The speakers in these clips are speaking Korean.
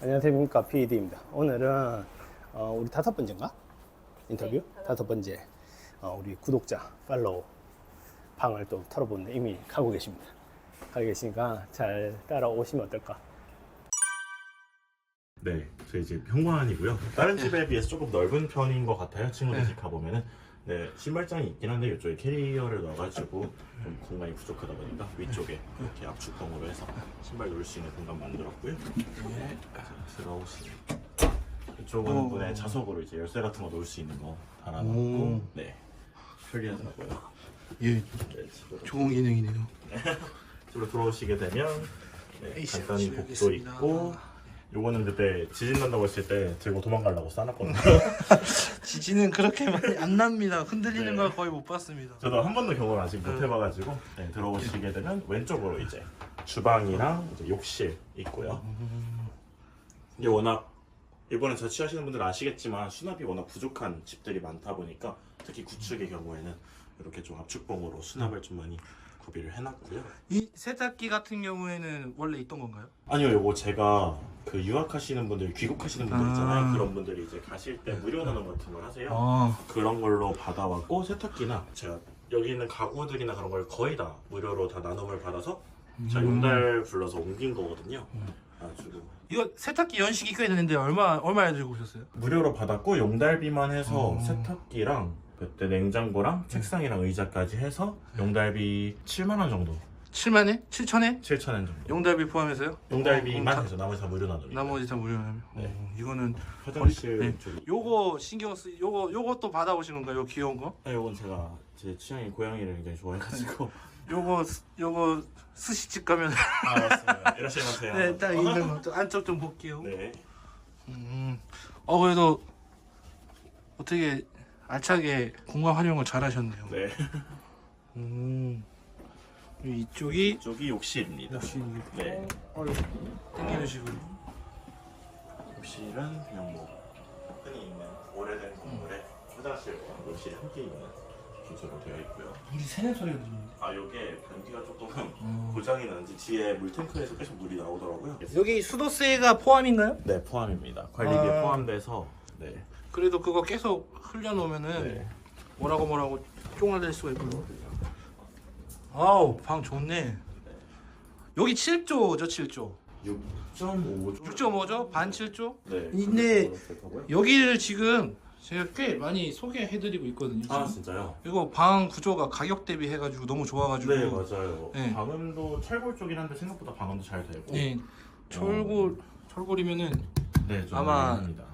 안녕하십니까 PD입니다. 오늘은 어, 우리 다섯 번째인가 인터뷰 네, 다섯 다섯 번째 어, 우리 구독자 팔로우 방을 또 털어보는데 이미 가고 계십니다. 가고 계시니까 잘 따라오시면 어떨까? 네, 저희 집 현관이고요. 다른 집에 비해서 조금 넓은 편인 것 같아요. 친구들 집 가보면은. 네, 신발장이 있긴 한데 이쪽에 캐리어를 넣어가지고 좀 공간이 부족하다 보니까 위쪽에 이렇게 압축봉으로 해서 신발 놓을 수 있는 공간 만들었고요. 네, 들어오시면 이쪽은 오. 문에 자석으로 이제 열쇠 같은 거 놓을 수 있는 거 달아놨고, 오. 네, 편리하더라고요. 예, 네, 집으로, 좋은 기능이네요. 집으로 들어오시게 되면 네, 간단히 복도. 있고, 요거는 그때 지진 난다고 했을 때 들고 도망가려고 싸놨거든요. 지진은 그렇게 많이 안 납니다. 흔들리는 네. 걸 거의 못 봤습니다. 저도 한 번도 경험을 아직 못 네. 해봐가지고 네, 들어오시게 되면 왼쪽으로 이제 주방이랑 이제 욕실 있고요. 이게 워낙 일본에 자취하시는 분들 아시겠지만 수납이 워낙 부족한 집들이 많다 보니까 특히 구축의 경우에는 이렇게 좀 압축봉으로 수납을 좀 많이 구비를 해놨고요. 이 세탁기 같은 경우에는 원래 있던 건가요? 아니요, 요거 제가 그 유학하시는 분들, 귀국하시는 분들 아. 있잖아요. 그런 분들이 이제 가실 때 무료 나눔 같은 걸 하세요. 아, 그런 걸로 받아왔고 세탁기나 제가 여기 있는 가구들이나 그런 걸 거의 다 무료로 다 나눔을 받아서 제가 용달 불러서 옮긴 거거든요. 가지고 이거 세탁기 연식이 꽤 되는데 얼마 얼마에 들고 오셨어요? 무료로 받았고 용달비만 해서 어. 세탁기랑 그때 냉장고랑 책상이랑 의자까지 해서 용달비 7만 원 정도, 7만에? 7천에? 7천 원 정도. 용달비 포함해서요? 용달비만 어, 해서 나머지 다 무료 나눔이. 다, 나머지 다 무료면. 네. 어, 이거는 화장실 네. 요거 신경 쓰 요거 요것도 받아오신 건가요? 요 귀여운 거? 아, 요건 제가 제 취향이 고양이를 굉장히 좋아해가지고. 요거 스- 요거 스시집 가면 아 맞습니다. 이러시면 네, 딱 있는 거. 좀 안쪽 좀 볼게요. 네. 음. 어 그래도 어떻게 알차게 공간 활용을 잘 하셨네요. 네. 음. 이쪽이 이쪽이 욕실입니다. 욕실이고. 네. 어, 땡기는 식으로. 욕실은 그냥 뭐 흔히 있는 오래된 건물에 화장실과 욕실이 함께 있는 구조로 되어 있고요. 물이 새는 소리가 들리는데. 아 요게 변기가 조금 음. 고장이 나는지 뒤에 물탱크에서 계속 물이 나오더라고요. 여기 수도세가 포함인가요? 네 포함입니다. 관리비에 아. 포함돼서 네. 그래도 그거 계속 흘려놓으면은 네. 뭐라고 뭐라고 쫑알될 수가 있고. 아우 방 좋네. 여기 7조죠 7조. 6.5조. 6.5조 반 7조. 네. 근데. 여기를 지금 제가 꽤 많이 소개해드리고 있거든요. 아 지금. 진짜요? 이거 방 구조가 가격 대비 해가지고 너무 좋아가지고. 네 맞아요. 네. 방음도 철골 쪽이긴 한데 생각보다 방음도 잘 되고. 네, 철골 철골이면은 네, 좀 아마- 합니다.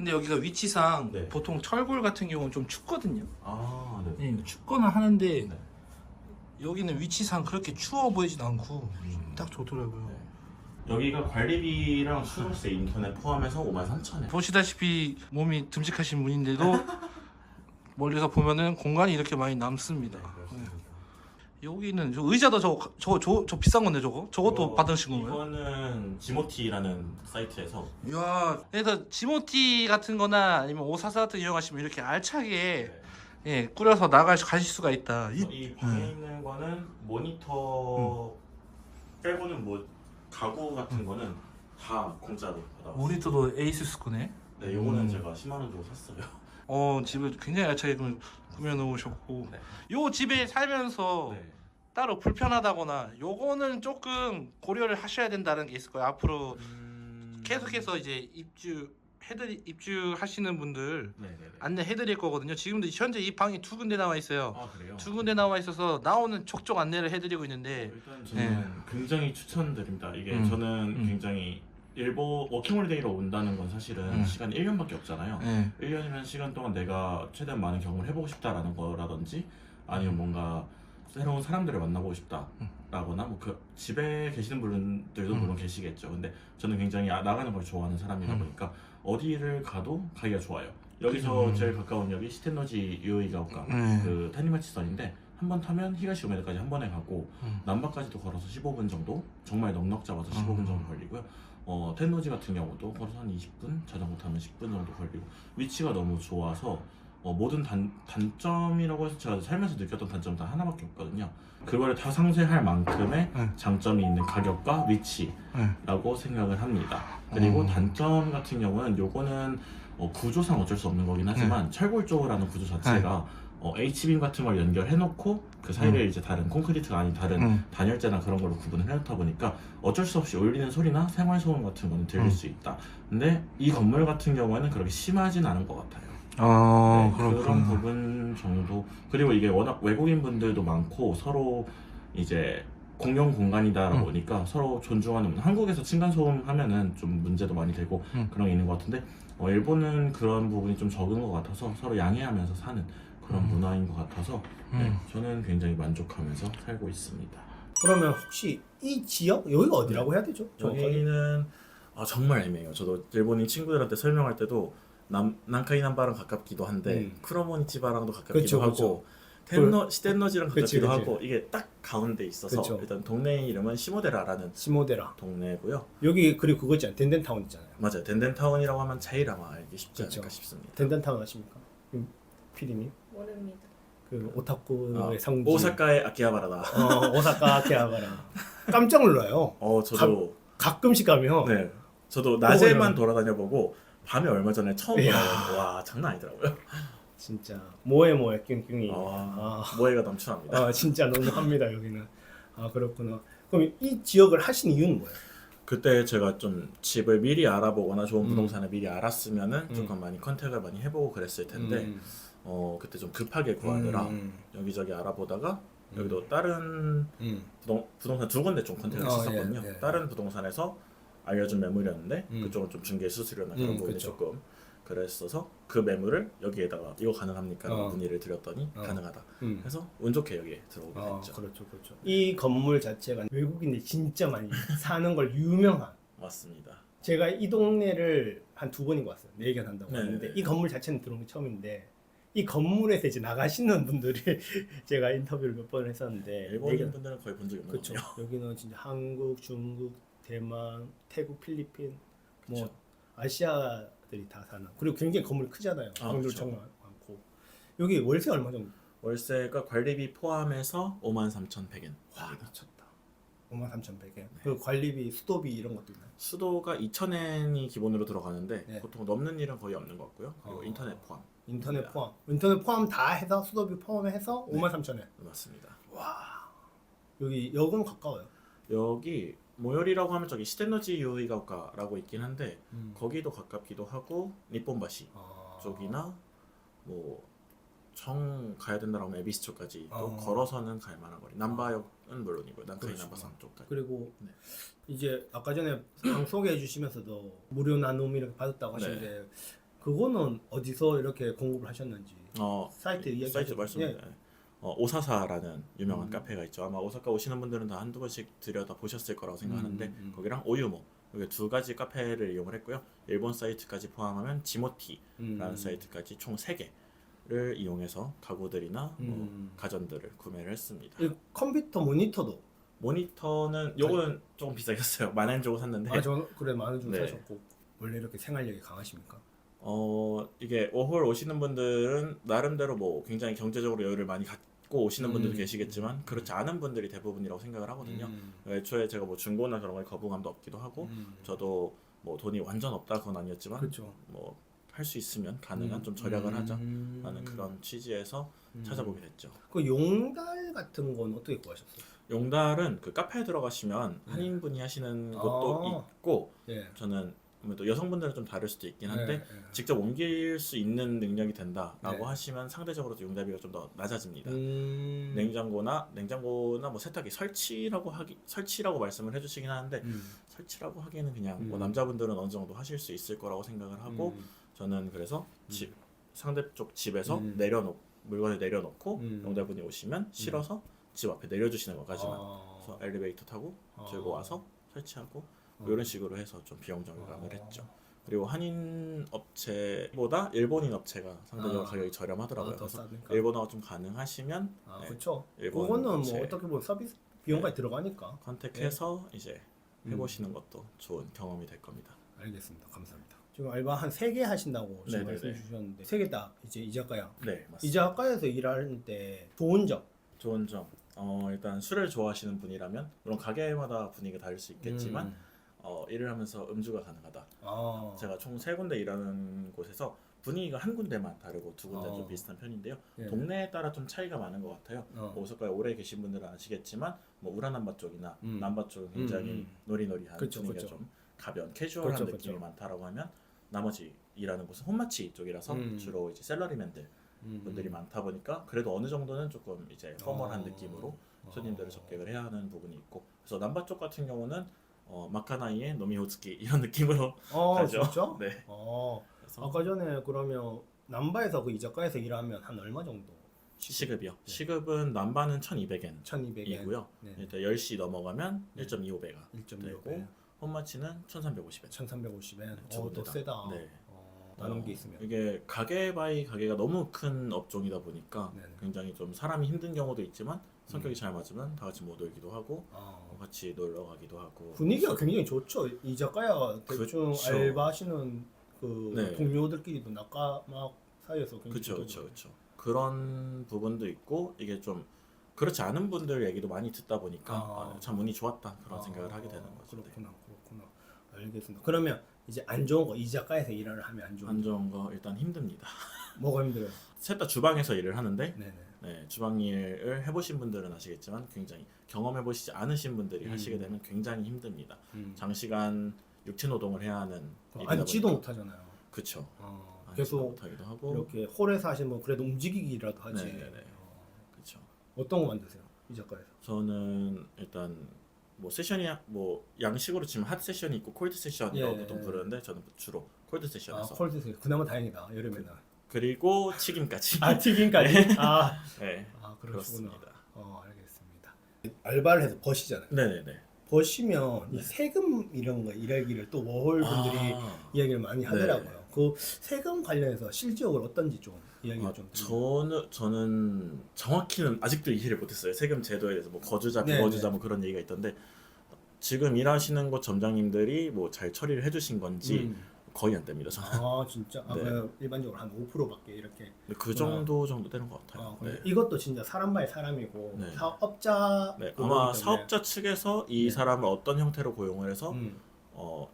근데 여기가 위치상 네. 보통 철골 같은 경우는 좀 춥거든요. 아 네. 네, 춥거나 하는데 네. 여기는 위치상 그렇게 추워 보이진 않고 음. 딱 좋더라고요. 네. 여기가 관리비랑 수도세 인터넷 포함해서 5만 3천 원. 보시다시피 몸이 듬직하신 분인데도 멀리서 보면은 공간이 이렇게 많이 남습니다. 네. 여기는 저 의자도 저거 저거 저, 저 비싼 건데 저거 저것도 어, 받으신 건가요? 이거는 지모티라는 사이트에서 이야, 그래서 지모티 같은 거나 아니면 오사사 같은 거 이용하시면 이렇게 알차게 예, 꾸려서 나가 가실 수가 있다. 이, 이 방에 네. 있는 거는 모니터 빼고는 뭐 가구 같은 거는 다 공짜로 받아. 모니터도 에이수스 거네. 네, 요거는 음. 제가 10만 원 주고 샀어요. 어, 집을 굉장히 알차게 꾸- 꾸며 놓으셨고. 네. 요 집에 살면서 네. 따로 불편하다거나 요거는 조금 고려를 하셔야 된다는 게 있을 거예요. 앞으로 음... 계속해서 이제 입주 해드리 입주하시는 분들 네네네. 안내해 드릴 거거든요. 지금도 현재 이 방이 두 군데 나와 있어요. 아? 두 군데 나와 있어서 나오는 촉촉 안내를 해드리고 있는데 일단 저는 굉장히 추천드립니다. 이게 음. 저는 음. 굉장히 일본 워킹홀리데이로 온다는 건 사실은 음. 시간 1년밖에 없잖아요. 네. 1년이면 시간 동안 내가 최대한 많은 경험을 해보고 싶다라는 거라든지 아니면 뭔가 새로운 사람들을 만나보고 싶다라거나 뭐 그 집에 계시는 분들도 물론 계시겠죠. 근데 저는 굉장히 아- 나가는 걸 좋아하는 사람이다 음. 보니까 어디를 가도 가기가 좋아요. 여기서 음. 제일 가까운 역이 시텐노지 유이가오카 네. 그 타니마치선인데 한 번 타면 히가시오메다까지 한 번에 가고 음. 남바까지도 걸어서 15분 정도 정말 넉넉 잡아서 15분 음. 정도 걸리고요 어, 텐노지 같은 경우도 걸어서 한 20분 자전거 타면 10분 정도 걸리고 위치가 너무 좋아서 어, 모든 단, 단점이라고 해서 제가 살면서 느꼈던 단점 다 하나밖에 없거든요. 그거를 다 상쇄할 만큼의 네. 장점이 있는 가격과 위치라고 네. 생각을 합니다. 그리고 음. 단점 같은 경우는 요거는 어, 구조상 어쩔 수 없는 거긴 하지만 네. 철골조라는 구조 자체가 어, H빔 같은 걸 연결해놓고 그 사이를 이제 다른 콘크리트가 아닌 다른 음. 단열재나 그런 걸로 구분을 해놓다 보니까 어쩔 수 없이 울리는 소리나 생활 소음 같은 거는 들릴 음. 수 있다. 근데 이 건물 같은 경우에는 그렇게 심하진 않은 것 같아요. 아 네, 그런. 부분 정도 그리고 이게 워낙 외국인 분들도 많고 서로 이제 공용 공간이다 음. 보니까 서로 존중하는 한국에서 층간 소음 하면은 좀 문제도 많이 되고 음. 그런 게 있는 것 같은데 어, 일본은 그런 부분이 좀 적은 것 같아서 서로 양해하면서 사는 그런 음. 문화인 것 같아서 네, 음. 저는 굉장히 만족하면서 살고 있습니다. 그러면 혹시 이 지역 여기가 어디라고 해야 되죠? 정확하게? 여기는 아, 정말 애매해요. 저도 일본인 친구들한테 설명할 때도 남 난카이난바랑 가깝기도 한데 음. 쿠로모니치바랑도 가깝기도 그쵸, 하고 그쵸. 텐너 시텐너지랑 그치, 가깝기도 그치. 하고 이게 딱 가운데 있어서 그쵸. 일단 동네 이름은 시모데라라는 시모데라. 동네고요. 여기 그리고 그거 있잖아요. 덴덴타운 있잖아요. 맞아요. 덴덴타운이라고 하면 제일 아마 알기 쉽지 그쵸. 않을까 싶습니다. 덴덴타운 아십니까? 피디님 모릅니다. 그 오타쿠의 아, 성지. 오사카의 아키하바라다. 어, 오사카 케아바라. 깜짝 놀라요. 어 저도 가끔씩 가면 네 저도 낮에만 어, 돌아다녀 보고 밤에 얼마 전에 처음 이야. 돌아다니고 와 장난 아니더라고요. 진짜 뭐에 뭐에 낑낑이. 아, 아, 모해가 넘쳐납니다. 아 진짜 너무 합니다 여기는. 아 그렇구나. 그럼 이 지역을 하신 이유는 뭐예요? 그때 제가 좀 집을 미리 알아보거나 좋은 음. 부동산을 미리 알았으면은 음. 조금 많이 컨택을 많이 해보고 그랬을 텐데 음. 어 그때 좀 급하게 구하느라 음. 여기저기 알아보다가 음. 여기도 다른 음. 부동, 부동산 두 군데 좀 컨택을 어, 했었거든요. 예, 예. 다른 부동산에서 알려준 매물이었는데 음. 그쪽은 좀 중개 수수료나 그런 음, 부분이 그쵸. 조금 그랬어서 그 매물을 여기에다가 이거 가능합니까? 어. 문의를 드렸더니 어. 가능하다. 음. 해서 운 좋게 여기에 들어오게 아, 됐죠. 그렇죠, 그렇죠. 이 건물 자체가 외국인들이 진짜 많이 사는 걸 유명한. 맞습니다. 제가 이 동네를 한 두 번인 것 같아요. 네 개간 한다고 네, 했는데 네. 이 건물 자체는 들어온 게 처음인데 이 건물에서 이제 나가시는 분들이 제가 인터뷰를 몇 번 했었는데 네 일본인 개- 분들은 거의 본 적이 없는 그렇죠. 거요 여기는 진짜 한국, 중국, 대만, 태국, 필리핀 뭐 그쵸. 아시아들이 다 사는. 그리고 굉장히 건물이 크잖아요. 아, 그쵸. 정말 많고. 여기 월세 얼마 정도? 월세가 관리비 포함해서 53,100엔. 와 미쳤다. 53,100엔. 네. 그 관리비, 수도비 이런 것도 있나요? 수도가 2,000엔이 기본으로 들어가는데 네. 보통 넘는 일은 거의 없는 것 같고요. 그리고 어. 인터넷 포함. 인터넷 네. 포함. 인터넷 포함 다 해서 수도비 포함해서 네. 53,000엔. 맞습니다. 여기 역은 가까워요. 여기 모요리라고 하면 저기 시텐너지 유이가오카라고 있긴 한데 거기도 가깝기도 하고 니폰바시 아. 쪽이나 뭐 정 가야 된다라고 하면 에비스 쪽까지 또 어. 걸어서는 갈 만한 거리. 남바역은 물론이고 난카이 그러시구나. 남바상 쪽까지. 그리고 네. 이제 아까 전에 방 소개해 주시면서도 무료 나눔 이렇게 받았다고 네. 하시는데 그거는 어디서 이렇게 공급을 하셨는지 어 사이트 이야기 사이트 하셨- 말씀 예. 어, 오사사라는 유명한 음. 카페가 있죠. 아마 오사카 오시는 분들은 다 한두 번씩 들여다 보셨을 거라고 생각하는데 음, 음. 거기랑 오유모 이렇게 두 가지 카페를 이용을 했고요. 일본 사이트까지 포함하면 지모티라는 음. 사이트까지 총 세 개 를 이용해서 가구들이나 음. 뭐 가전들을 구매를 했습니다. 이 컴퓨터 모니터도 모니터는 요거는 조금 비싸겠어요. 만엔 주고 샀는데 아 저 그래 많은 좀 네. 사셨고 원래 이렇게 생활력이 강하십니까? 어 이게 워홀 오시는 분들은 나름대로 뭐 굉장히 경제적으로 여유를 많이 갖고 오시는 분들도 음. 계시겠지만 그렇지 않은 분들이 대부분이라고 생각을 하거든요. 음. 애초에 제가 뭐 중고나 그런 거에 거부감도 없기도 하고 음. 저도 뭐 돈이 완전 없다 그건 아니었지만 그렇죠. 뭐 할 수 있으면 가능한 음. 좀 절약을 하자 음. 라는 그런 취지에서 음. 찾아보게 됐죠. 그 용달 같은 건 어떻게 구하셨어요? 용달은 그 카페에 들어가시면 네. 한인분이 하시는 것도 아. 있고 예. 저는 아무래도 여성분들은 좀 다를 수도 있긴 한데 예, 예. 직접 옮길 수 있는 능력이 된다라고 네. 하시면 상대적으로 좀 용달비가 좀 더 낮아집니다. 음. 냉장고나 냉장고나 뭐 세탁기 설치라고 하기 설치라고 말씀을 해주시긴 하는데 음. 설치라고 하기에는 그냥 뭐 음. 남자분들은 어느 정도 하실 수 있을 거라고 생각을 하고 음. 저는 그래서 집 상대 쪽 집에서 음. 내려놓 물건을 내려놓고 음. 용달분이 오시면 실어서 집 앞에 내려주시는 것까지만 아. 그래서 엘리베이터 타고 들고 아. 와서 설치하고 어. 이런 식으로 해서 좀 비용 절감을 아. 했죠. 그리고 한인 업체보다 일본인 업체가 상대적으로 아. 가격이 저렴하더라고요. 아, 더 그래서 싸니까. 일본어가 좀 가능하시면 아, 네, 그렇죠. 일본 그거는 뭐 업체. 어떻게 보면 서비스 비용까지 들어가니까. 컨택해서 이제 음. 해보시는 것도 좋은 경험이 될 겁니다. 알겠습니다. 감사합니다. 지금 알바 한 세 개 하신다고 지금 네네네. 말씀 주셨는데 세 개 다 이제 이자카야. 네 맞습니다. 이자카야에서 일할 때 좋은 점. 좋은 점. 어 일단 술을 좋아하시는 분이라면 물론 가게마다 분위기가 다를 수 있겠지만 음. 어 일을 하면서 음주가 가능하다. 아. 제가 총 세 군데 일하는 곳에서 분위기가 한 군데만 다르고 두 군데 어. 좀 비슷한 편인데요. 예. 동네에 따라 좀 차이가 많은 것 같아요. 어. 뭐 오사카에 오래 계신 분들은 아시겠지만 뭐 우라남바 쪽이나 음. 남바 쪽은 굉장히 음, 음. 노리노리한 그쵸, 분위기가 그쵸. 좀 가벼운 캐주얼한 그쵸, 느낌이 그쵸. 많다라고 하면 나머지 일하는 곳은 혼마치 쪽이라서 음. 주로 이제 셀러리맨들 음. 분들이 많다 보니까 그래도 어느 정도는 조금 이제 포멀한 어. 느낌으로 어. 손님들을 접객을 해야 하는 부분이 있고 그래서 남바 쪽 같은 경우는 어, 마카나이의 노미호츠키 이런 느낌으로 어, 가죠. 진짜? 네. 어. 그래서 아까 전에 그러면 남바에서 그 이자카야에서 일하면 한 얼마 정도? 시급 이요. 네. 시급은 남바는 1,200엔 1200엔. 이고요. 네. 일단 10시 넘어가면 네. 1.25배가 1.25배. 되고 홈마치는 1,350엔. 1350엔. 두 어, 군데 더 다. 세다. 네. 어, 나눈 게 있으면. 이게 가게 바이 가게가 너무 큰 업종이다 보니까 네네. 굉장히 좀 사람이 힘든 경우도 있지만 성격이 음. 잘 맞으면 다 같이 못 놀기도 하고 어. 같이 놀러 가기도 하고 분위기가 굉장히 좋죠. 이자카야 대충 그쵸. 알바하시는 그 네. 동료들끼리도 낙가막 사이에서 굉장히 그렇죠. 그렇죠, 그렇죠. 그런 부분도 있고 이게 좀 그렇지 않은 분들 얘기도 많이 듣다 보니까 아. 아, 참 운이 좋았다 그런 아, 생각을 하게 되는 거죠. 네. 그렇구나, 그렇구나. 알겠습니다. 그러면 이제 안 좋은 거 이자카야에서 일을 하면 안 좋은 안 거 좋은 거 일단 힘듭니다. 뭐가 힘들어요? 셋 다 주방에서 일을 하는데 네네. 네, 주방 일을 해보신 분들은 아시겠지만 굉장히 경험해보시지 않으신 분들이 음. 하시게 되면 굉장히 힘듭니다. 음. 장시간 육체 노동을 해야 하는 앉지도 못하잖아요. 그쵸. 어, 앉지도 계속 못하기도 하고 이렇게 홀에서 하시면 그래도 움직이기라도 하지. 네네네. 어. 어떤 거 만드세요? 이자카야에서? 저는 일단 뭐 세션이 뭐 양식으로 치면 핫 세션이 있고 콜드 세션이라고 예, 보통 예. 부르는데 저는 주로 콜드 아, 세션에서 콜드세요. 그나마 다행이다. 여름에는. 그리고 튀김까지. 아 튀김까지. 아, 네, 아 그러시구나. 그렇습니다. 어 알겠습니다. 알바를 해서 버시잖아요. 네네네. 버시면 이 네. 세금 이런 거 일하기를 또 워홀 분들이 아, 이야기를 많이 하더라고요. 네. 그 세금 관련해서 실질적으로 어떤지 좀 이야기 아, 좀. 저는 저는 정확히는 아직도 이해를 못했어요. 세금 제도에 대해서 뭐 거주자, 네, 비거주자 네. 뭐 그런 얘기가 있던데 지금 일하시는 곳 점장님들이 뭐 잘 처리를 해주신 건지 음. 거의 안 됩니다. 저는. 아 진짜. 아, 네. 그냥 일반적으로 한 5%밖에 이렇게. 근데 그 정도 정도 되는 것 같아요. 아, 그래. 네. 이것도 진짜 사람 바이 사람이고 네. 사업자. 네, 아마. 사업자 측에서 이 네. 사람을 어떤 형태로 고용을 해서 음. 어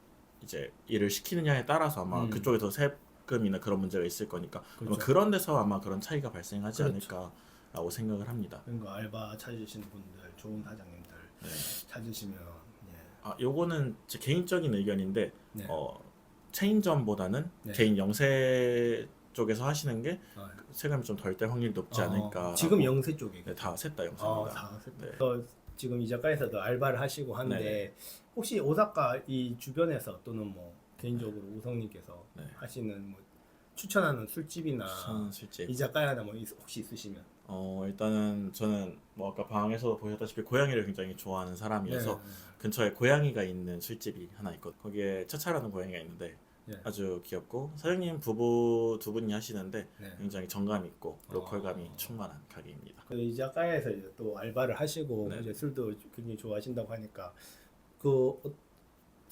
이제 일을 시키느냐에 따라서 아마 음. 그쪽에서 세금이나 그런 문제가 있을 거니까 아마 그렇죠. 그런 데서 아마 그런 차이가 발생하지 그렇죠. 않을까라고 생각을 합니다. 그러니까 알바 찾으시는 분들, 좋은 사장님들 네. 찾으시면 예. 아, 요거는 제 개인적인 의견인데 네. 어, 체인점보다는 네. 개인 영세 쪽에서 하시는 게 아, 세금이 좀덜뗄 확률이 높지 않을까. 어, 지금 영세 쪽에. 네, 다셋 다 아, 영세입니다. 다 세- 네. 어, 지금 이자카에서도 알바를 하시고 하는데 네네. 혹시 오사카 이 주변에서 또는 뭐 개인적으로 우성님께서 네. 하시는 뭐 추천하는 술집이나 저는 실제 이자카야나 뭐 있- 혹시 있으시면 어 일단은 저는 뭐 아까 방에서 보셨다시피 고양이를 굉장히 좋아하는 사람이어서 네. 근처에 고양이가 있는 술집이 하나 있거든요. 거기에 차차라는 고양이가 있는데 네. 아주 귀엽고 사장님 부부 두 분이 하시는데 네. 굉장히 정감 있고 로컬감이 어. 충만한 가게입니다. 그 이자카야에서 이제 또 알바를 하시고 네. 이제 술도 굉장히 좋아하신다고 하니까 그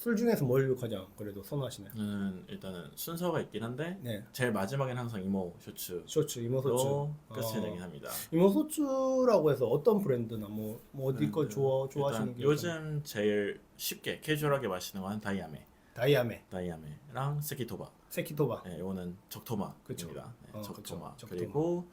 술 중에서 뭘 가장 그래도 선호하시나요? 저는 일단은 순서가 있긴 한데 네. 제일 마지막엔 항상 이모 쇼츠 쇼츠, 이모소츠. 로 끝을 어. 내긴 합니다. 이모소츠라고 해서 어떤 브랜드나 뭐, 뭐 어디 거 음, 좋아 좋아하시는 일단 게 요즘 제일 쉽게 캐주얼하게 마시는 거는 다이아메, 다이아메, 다이아메랑 세키토바. 세키토바. 네, 요거는 적토마입니다. 그쵸. 네, 어, 적토마. 그쵸. 적토마. 그리고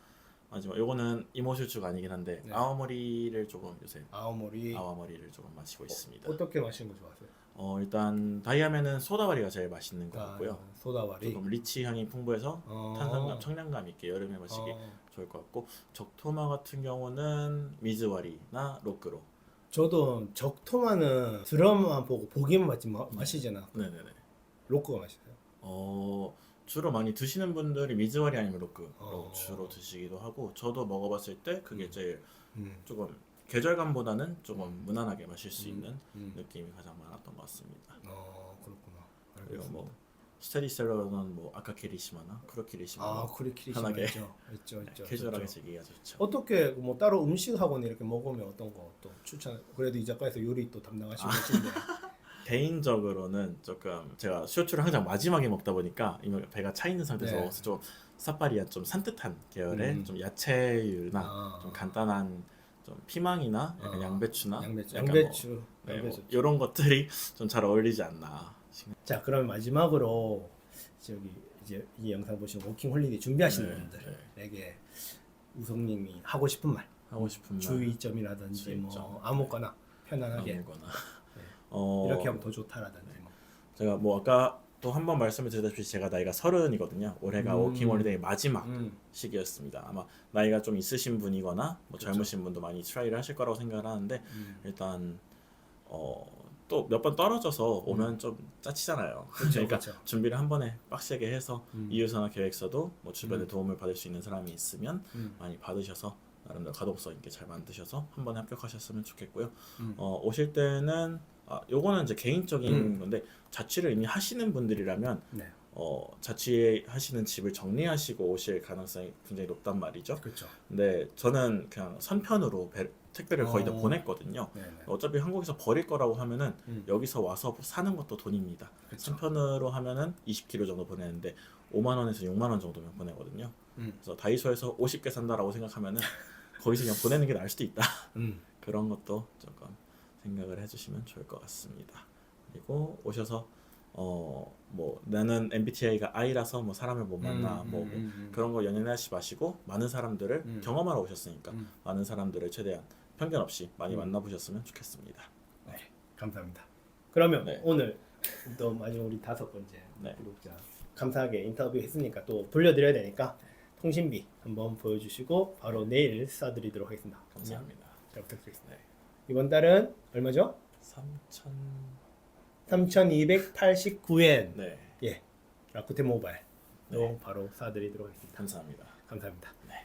마지막 요거는 이모 쇼츠가 아니긴 한데 네. 아와머리를 조금 요새 아오모리 아와머리를 조금 마시고 있습니다. 어떻게 마시는 거 좋아하세요? 어 일단 다이아메는 소다바리가 제일 맛있는 것 같고요. 아, 소다와리. 조금 리치 향이 풍부해서 어. 탄산감, 청량감 있게 여름에 마시기 어, 좋을 것 같고 적토마 같은 경우는 미즈와리나 로크로. 저도 적토마는 드럼만 보고 보기만 맞지 마, 음. 마시잖아. 네네네. 로코가 맛있어요. 어 주로 많이 드시는 분들이 미즈와리 아니면 로크로 어. 주로 드시기도 하고 저도 먹어봤을 때 그게 음. 제일 음. 조금 계절감보다는 조금 무난하게 마실 수 음. 있는 음. 느낌이 가장 많았던 것 같습니다. 어 그렇구나. 그리고 알겠습니다. 뭐 스테디셀러는 뭐 아카키리시마나 쿠로키리시마 아 쿠리키리 편하게. 있죠, 있죠, 있죠. 캐주얼하게 있죠. 즐기기가 좋죠. 어떻게 뭐 따로 음식 학원 이렇게 먹으면 어떤 거 또 추천? 그래도 이자카에서 요리 또 담당하시고 계신데 개인적으로는 조금 제가 쇼츠를 항상 마지막에 먹다 보니까 이미 배가 차 있는 상태에서 네. 먹어서 좀 사파리한 좀 산뜻한 계열의 음. 좀 야채류나 아. 좀 간단한 좀 피망이나 약간 아. 양배추나 양배추, 약간 양배추, 뭐, 네, 양배추. 뭐 이런 것들이 좀 잘 어울리지 않나. 자, 그럼 마지막으로 저기 이제 이 영상 보시는 워킹 홀리데이 준비하시는 네, 분들에게 우성님이 하고 싶은 말, 하고 싶은 말 주의점이라든지 주의점. 뭐 아무거나 편안하게 아무거나. 어, 이렇게 하면 더 좋다라든지 뭐. 제가 뭐 아까 또 한 번 말씀을 드렸다시피 제가 나이가 서른이거든요. 올해가 음. 워킹홀리데이 마지막 음, 시기였습니다. 아마 나이가 좀 있으신 분이거나 뭐 그렇죠. 젊으신 분도 많이 트라이를 하실 거라고 생각을 하는데 음. 일단 어, 또 몇 번 떨어져서 오면 좀 짜치잖아요. 그렇죠, 러니까 그렇죠. 준비를 한 번에 빡세게 해서 음. 이유서나 계획서도 뭐 주변에 음. 도움을 받을 수 있는 사람이 있으면 음. 많이 받으셔서 나름대로 가독성 있게 잘 만드셔서 한 번에 합격하셨으면 좋겠고요. 음. 어, 오실 때는 아, 요거는 이제 개인적인 음. 건데 자취를 이미 하시는 분들이라면 네, 어, 자취하시는 집을 정리하시고 오실 가능성이 굉장히 높단 말이죠. 그렇죠. 근데 저는 그냥 선편으로 배- 택배를 거의 다 어. 보냈거든요. 네, 네. 어차피 한국에서 버릴 거라고 하면은 음. 여기서 와서 사는 것도 돈입니다. 그쵸. 선편으로 하면은 20kg 정도 보내는데 5만 원에서 6만 원 정도면 보내거든요. 음. 그래서 다이소에서 50개 산다라고 생각하면은 거기서 그냥 보내는 게 나을 수도 있다. 음. 그런 것도 조금 생각을 해주시면 좋을 것 같습니다. 그리고 오셔서 어 뭐 나는 MBTI가 I라서 뭐 사람을 못 만나 음, 뭐 음, 음, 음. 그런 거 연연하지 마시고 많은 사람들을 음. 경험하러 오셨으니까 음. 많은 사람들을 최대한 편견 없이 많이 음. 만나보셨으면 좋겠습니다. 네, 감사합니다. 그러면 네. 오늘 또 마지막 우리 다섯 번째 네. 구독자 감사하게 인터뷰 했으니까 또 돌려드려야 되니까 통신비 한번 보여주시고 바로 내일 쏴드리도록 하겠습니다. 감사합니다. 잘 부탁드리겠습니다. 네. 이번 달은 얼마죠? 3천 3,289엔 네 예 라쿠텐 모바일 네. 바로 쏴드리도록 하겠습니다. 감사합니다. 감사합니다. 네.